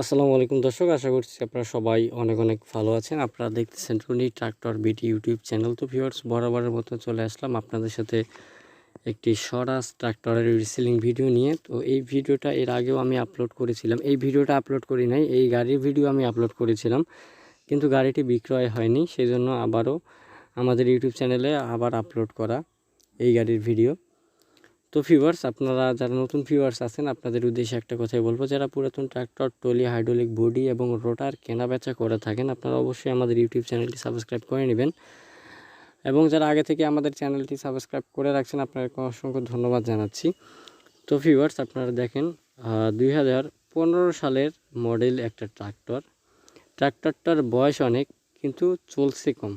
আসসালামু আলাইকুম দর্শক, আশা করছি আপনারা সবাই অনেক অনেক ভালো আছেন। আপনারা দেখতেছেন Tuni tractor BT YouTube channel. তো ভিউয়ার্স, বরাবরের মতো চলে আসলাম আপনাদের সাথে একটি স্বরাজ ট্রাক্টরের রিসেলিং ভিডিও নিয়ে। তো এই ভিডিওটা এর আগেও আমি আপলোড করেছিলাম। এই ভিডিওটা আপলোড করি নাই, এই গাড়ির ভিডিও আমি আপলোড করেছিলাম। কিন্তু গাড়িটি বিক্রয় হয়নি সেই জন্য আবারও আমাদের ইউটিউব চ্যানেলে আবার আপলোড করা এই গাড়ির ভিডিও। তো ভিউয়ার্স আপনারা যারা নতুন ভিউয়ার্স আছেন, আপনাদের উদ্দেশ্যে একটা কথাই বলব, যারা পুরাতন ট্র্যাক্টর টলি হাইড্রোলিক বডি এবং রোটার কেনা বেচা করে থাকেন, আপনারা অবশ্যই আমাদের ইউটিউব চ্যানেলটি সাবস্ক্রাইব করে নেবেন। এবং যারা আগে থেকে আমাদের চ্যানেলটি সাবস্ক্রাইব করে রাখছেন আপনাকে অসংখ্য ধন্যবাদ জানাচ্ছি। তো ভিউয়ার্স আপনারা দেখেন দুই হাজার পনেরো সালের মডেল একটা ট্রাক্টর ট্রাক্টরটার বয়স অনেক, কিন্তু চলছে কম।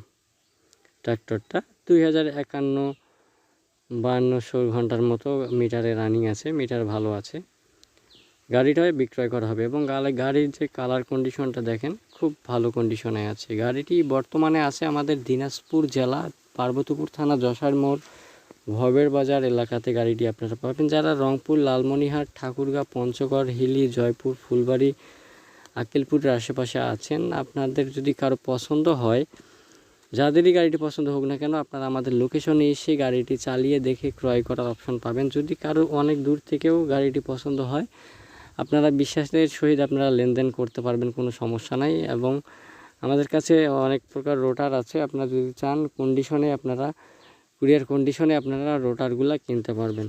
ট্রাক্টরটা দুই হাজার একান্ন বাহান্নশো ঘণ্টার মতো মিটারে রানিং আছে, মিটার ভালো আছে। গাড়িটাই বিক্রয় করা হবে এবং গাড়ির যে কালার কন্ডিশনটা দেখেন, খুব ভালো কন্ডিশনে আছে। গাড়িটি বর্তমানে আছে আমাদের দিনাজপুর জেলা, পার্বতীপুর থানা, যশার মোড়, ভবের বাজার এলাকাতে গাড়িটি আপনারা পাবেন। যারা রংপুর লালমনিহাট ঠাকুরগাঁ, পঞ্চগড়, হিলি, জয়পুর, ফুলবাড়ি আকিলপুরের আশেপাশে আছেন, আপনাদের যদি কারও পছন্দ হয় যাদেরই গাড়িটি পছন্দ হোক না কেন, আপনারা আমাদের লোকেশনে এসে গাড়িটি চালিয়ে দেখে ক্রয় করার অপশন পাবেন। যদি কারও অনেক দূর থেকেও গাড়িটি পছন্দ হয়, আপনারা বিশ্বাসের সহিত আপনারা লেনদেন করতে পারবেন, কোনো সমস্যা নাই। এবং আমাদের কাছে অনেক প্রকার রোটার আছে, আপনারা যদি চান কন্ডিশনে আপনারা কুরিয়ার কন্ডিশনে আপনারা রোটারগুলো কিনতে পারবেন।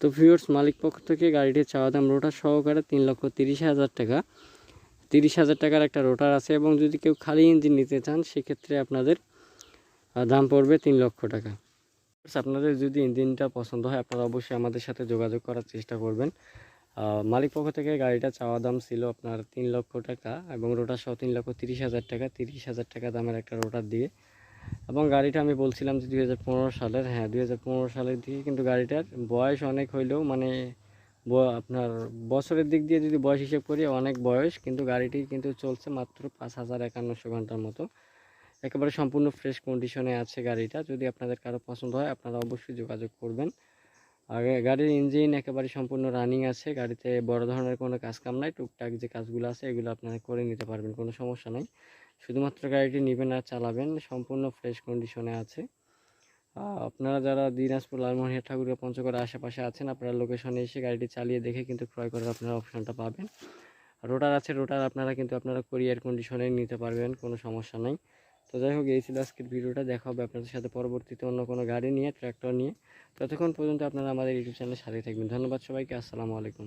তো ভিউর্স মালিক পক্ষ থেকে গাড়িটির চাওয়া দাম রোটার সহকারে তিন লক্ষ তিরিশ হাজার টাকা। তিরিশ হাজার টাকার একটা রোটার আছে এবং যদি কেউ খালি ইঞ্জিন নিতে চান, সেক্ষেত্রে আপনাদের দাম পড়বে তিন লক্ষ টাকা। আপনাদের যদি ইঞ্জিনটা পছন্দ হয়, আপনারা অবশ্যই আমাদের সাথে যোগাযোগ করার চেষ্টা করবেন। মালিক পক্ষ থেকে গাড়িটা চাওয়া দাম ছিল আপনার তিন লক্ষ টাকা এবং রোটার সহ তিন লক্ষ তিরিশ হাজার টাকা। তিরিশ হাজার টাকা দামের একটা রোটার দিয়ে এবং গাড়িটা আমি বলছিলাম যে দুই হাজার পনেরো সালের। হ্যাঁ দুই হাজার পনেরো সালের দিকে কিন্তু গাড়িটার বয়স অনেক হইলেও মানে আপনার বছরের দিক দিয়ে যদি বয়স হিসেব করি, অনেক বয়স, কিন্তু গাড়িটি কিন্তু চলছে মাত্র পাঁচ হাজার একান্নশো ঘণ্টার মতো। একেবারে সম্পূর্ণ ফ্রেশ কন্ডিশনে আছে গাড়িটা। যদি আপনাদের কারও পছন্দ হয়, আপনারা অবশ্যই যোগাযোগ করবেন। আর গাড়ির ইঞ্জিন একেবারে সম্পূর্ণ রানিং আছে, গাড়িতে বড় ধরনের কোনো কাজ কাম নাই, টুকটাক যে কাজগুলো আছে, এগুলো আপনারা করে নিতে পারবেন, কোনো সমস্যা নাই। শুধুমাত্র গাড়িটি নেবেন আর চালাবেন, সম্পূর্ণ ফ্রেশ কন্ডিশনে আছে। আপনারা যারা দিনাজপুর লালমোহনিয়া ঠাকুরের পঞ্চগড়ের আশেপাশে আছেন, আপনারা লোকেশনে এসে গাড়িটি চালিয়ে দেখে কিন্তু ক্রয় করার আপনারা অপশানটা পাবেন। রোটার আছে রোটার আপনারা কিন্তু আপনারা কোরিয়ার কন্ডিশনে নিতে পারবেন, কোনো সমস্যা নাই। তো যাই হোক, এই ছিল আজকের ভিডিওটা। দেখা হবে আপনাদের সাথে পরবর্তীতে অন্য কোনো গাড়ি নিয়ে ট্র্যাক্টর নিয়ে। ততক্ষণ পর্যন্ত আপনারা আমাদের ইউটিউব চ্যানেলের সাথে থাকবেন। ধন্যবাদ সবাইকে। আসসালামু আলাইকুম।